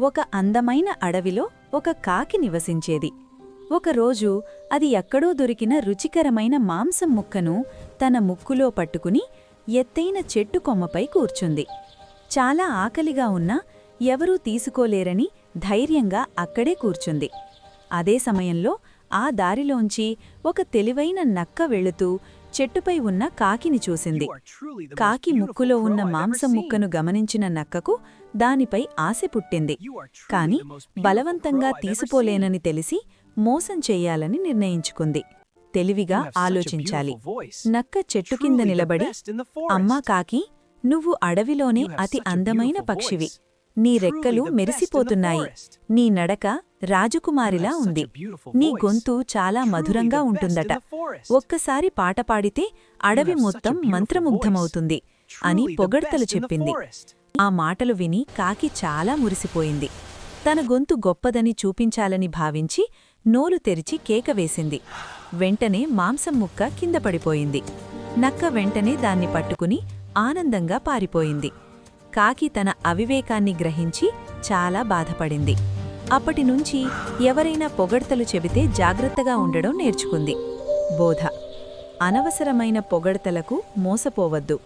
ఒక అందమైన అడవిలో ఒక కాకి నివసించేది. ఒకరోజు అది ఎక్కడో దొరికిన రుచికరమైన మాంసం ముక్కను తన ముక్కులో పట్టుకుని ఎత్తైన చెట్టు కొమ్మపై కూర్చుంది. చాలా ఆకలిగా ఉన్నా ఎవరూ తీసుకోలేరని ధైర్యంగా అక్కడే కూర్చుంది. అదే సమయంలో ఆ దారిలోంచి ఒక తెలివైన నక్క వెళుతూ చెట్టుపై ఉన్న కాకిని చూసింది. కాకి ముక్కులో ఉన్న మాంసం ముక్కను గమనించిన నక్కకు దానిపై ఆశ పుట్టింది. కాని బలవంతంగా తీసుకోలేనని తెలిసి మోసం చెయ్యాలని నిర్ణయించుకుంది. తెలివిగా ఆలోచించాలి. నక్క చెట్టు కింద నిలబడి అమ్మా కాకి నువ్వు అడవిలోనే అతి అందమైన పక్షివి. నీ రెక్కలు మెరిసిపోతున్నాయి. నీ నడక రాజకుమారిలా ఉంది. నీ గొంతు చాలా మధురంగా ఉంటుందట. ఒక్కసారి పాట పాడితే అడవి మొత్తం మంత్రముగ్ధమవుతుంది అని పొగడ్తలు చెప్పింది. ఆ మాటలు విని కాకి చాలా మురిసిపోయింది. తన గొంతు గొప్పదని చూపించాలని భావించి నోలు తెరిచి కేక వేసింది. వెంటనే మాంసం ముక్క కింద పడిపోయింది. నక్క వెంటనే దాన్ని పట్టుకుని ఆనందంగా పారిపోయింది. కాకి తన అవివేకాన్ని గ్రహించి చాలా బాధపడింది. అప్పటినుంచి ఎవరైనా పొగడ్తలు చెబితే జాగ్రత్తగా ఉండడం నేర్చుకుంది. బోధ. అనవసరమైన పొగడ్తలకు మోసపోవద్దు.